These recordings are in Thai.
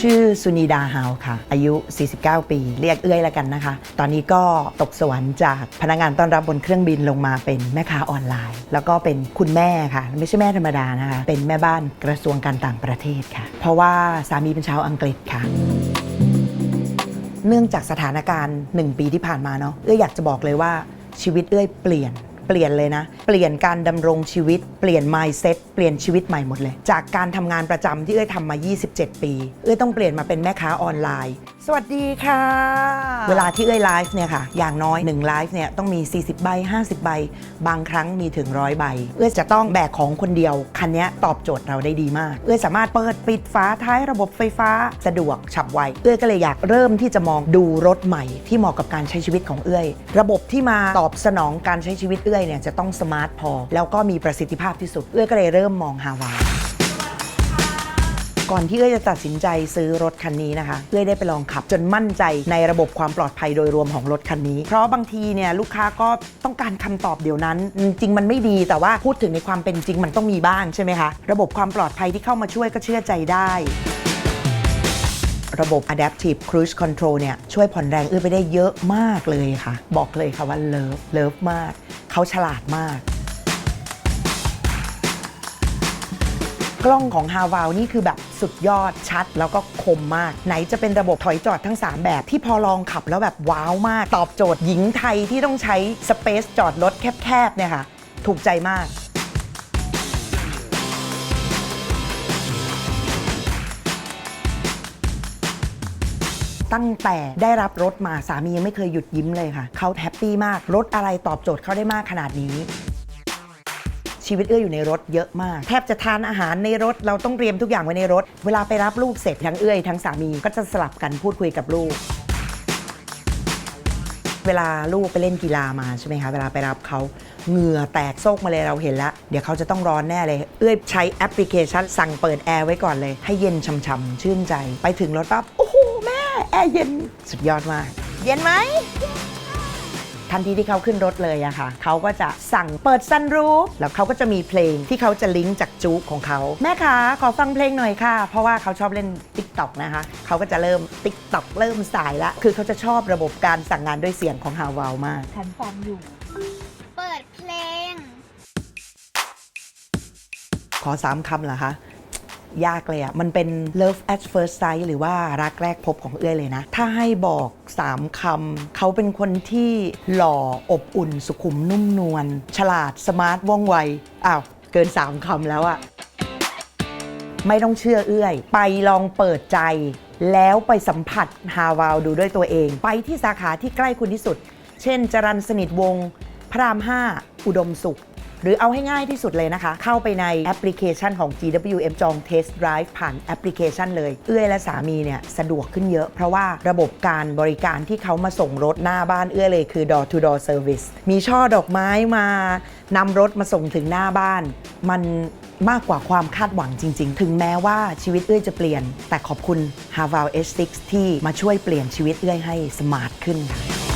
ชื่อสุนีดาฮาวค่ะ อายุ 49 ปี เรียกเอื้อยละกันนะคะ ตอนนี้ก็ตกสวรรค์จากพนักงานต้อนรับบนเครื่องบินลงมาเป็นแม่ค้าออนไลน์ แล้วก็เป็นคุณแม่ค่ะ ไม่ใช่แม่ธรรมดานะคะ เป็นแม่บ้านกระทรวงการต่างประเทศค่ะ เพราะว่าสามีเป็นชาวอังกฤษค่ะเนื่องจากสถานการณ์ 1 ปีที่ผ่านมาเนาะเอ้ยอยากจะบอกเลยว่าชีวิตเอ้ยเปลี่ยน เปลี่ยนเลยนะ เปลี่ยนการดำรงชีวิต เปลี่ยน mindset เปลี่ยนชีวิตใหม่หมดเลย จากการทำงานประจำที่เอ้ยทำมา 27 ปี เอ้ยต้องเปลี่ยนมาเป็นแม่ค้าออนไลน์ สวัสดีค่ะ เวลาที่เอ้ยไลฟ์เนี่ยค่ะ อย่างน้อย1ไลฟ์เนี่ยต้องมี 40 ใบ 50 ใบ บางครั้งมีถึงร้อยใบ เอ้ยจะต้องแบกของคนเดียว คันนี้ตอบโจทย์เราได้ดีมาก เอ้ยสามารถเปิดปิดฝาท้ายระบบไฟฟ้าสะดวกฉับไว เอ้ยก็เลยอยากเริ่มที่จะมองดูรถใหม่ที่เหมาะกับการใช้ชีวิตของเอ้ยระบบที่มาตอบสนองการใช้ชีวิตเอ้ยเนี่ยจะต้องสมาร์ทพอ แล้วก็มีประสิทธิภาพที่สุด เอ้ยก็เลยเริ่มมองฮาวา ก่อนที่เอ้ยจะตัดสินใจซื้อรถคันนี้นะคะเอ้ยได้ไปลองขับ จนมั่นใจในระบบความปลอดภัยโดยรวมของรถคันนี้ เพราะบางทีเนี่ยลูกค้าก็ต้องการคำตอบเดี๋ยวนั้น จริงมันไม่ดีแต่ว่าพูดถึงในความเป็นจริงมันต้องมีบ้างใช่ไหมคะระบบความปลอดภัยที่เข้ามาช่วยก็เชื่อใจได้ระบบ Adaptive Cruise Control เนี่ยช่วยผ่อนแรงเอื้อไปได้เยอะมากเลยค่ะ บอกเลยค่ะว่าเลิฟเลิฟมาก เขาฉลาดมาก กล้องของ h a v a l นี่คือแบบสุดยอดชัดแล้วก็คมมาก ไหนจะเป็นระบบถอยจอดทั้ง 3 แบบที่พอลองขับแล้วแบบว้าวมาก ตอบโจทย์หญิงไทยที่ต้องใช้สเปซจอดรถแคบๆเนี่ยค่ะ ถูกใจมากตั้งแต่ได้รับรถมาสามียังไม่เคยหยุดยิ้มเลยค่ะ เขาแฮปปี้มาก รถอะไรตอบโจทย์เขาได้มากขนาดนี้ ชีวิตเอื้อยอยู่ในรถเยอะมาก แทบจะทานอาหารในรถเราต้องเตรียมทุกอย่างไว้ในรถ เวลาไปรับลูกเสร็จทั้งเอื้อยทั้งสามีก็จะสลับกันพูดคุยกับลูกเวลาลูกไปเล่นกีฬามาใช่ไหมคะ เวลาไปรับเขาเหงื่อแตกโซกมาเลยเราเห็นแล้ว เดี๋ยวเขาจะต้องร้อนแน่เลย เอื้อยใช้แอปพลิเคชัน สั่งเปิดแอร์ไว้ก่อนเลย ให้เย็นช่ำๆชื่นใจ ไปถึงรถปั๊บ โอ้โห แม่ แอร์เย็นสุดยอดมาก เย็นไหม ทันทีที่เขาขึ้นรถเลยอะค่ะเขาก็จะสั่งเปิดซันรูฟแล้วเขาก็จะมีเพลงที่เขาจะลิงก์จากจุของเขาแม่คะขอฟังเพลงหน่อยค่ะ เพราะว่าเขาชอบเล่น t ิ k t o k นะคะเขาก็จะเริ่ม t ิ k t o k เริ่มสายละคือเขาจะชอบระบบการสั่งงานด้วยเสียงของฮาวาวมาก ฉันฟังอยู่ เปิดเพลง ขอสามคำเหรอคะ ยากเลยอะมันเป็น love at first sight หรือว่ารักแรกพบของเอื้อยเลยนะ ถ้าให้บอก 3คำเขาเป็นคนที่หล่ออบอุ่นสุขุมนุ่มนวลฉลาดสมาร์ทว่องไว อ้าว เกิน 3คำแล้วอะไม่ต้องเชื่อเอื้อย ไปลองเปิดใจ แล้วไปสัมผัสฮาวาวดูด้วยตัวเอง ไปที่สาขาที่ใกล้คุณที่สุด เช่นจรันสนิทวง พระราม 5 อุดมสุข หรือเอาให้ง่ายที่สุดเลยนะคะ เข้าไปในแอปพลิเคชันของ GWM จอง Test Drive ผ่านแอปพลิเคชันเลย เอื้อยและสามีเนี่ยสะดวกขึ้นเยอะ เพราะว่าระบบการบริการที่เขามาส่งรถหน้าบ้านเอื้อยเลยคือ door to door service มีช่อดอกไม้มานำรถมาส่งถึงหน้าบ้าน มันมากกว่าความคาดหวังจริง ๆ ถึงแม้ว่าชีวิตเอื้อยจะเปลี่ยน แต่ขอบคุณ h a v a l H6 ที่มาช่วยเปลี่ยนชีวิตเอื้อยให้สมาร์ทขึ้นค่ะ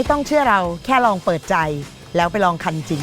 ไม่ต้องเชื่อเราแค่ลองเปิดใจ แล้วไปลองคันจริง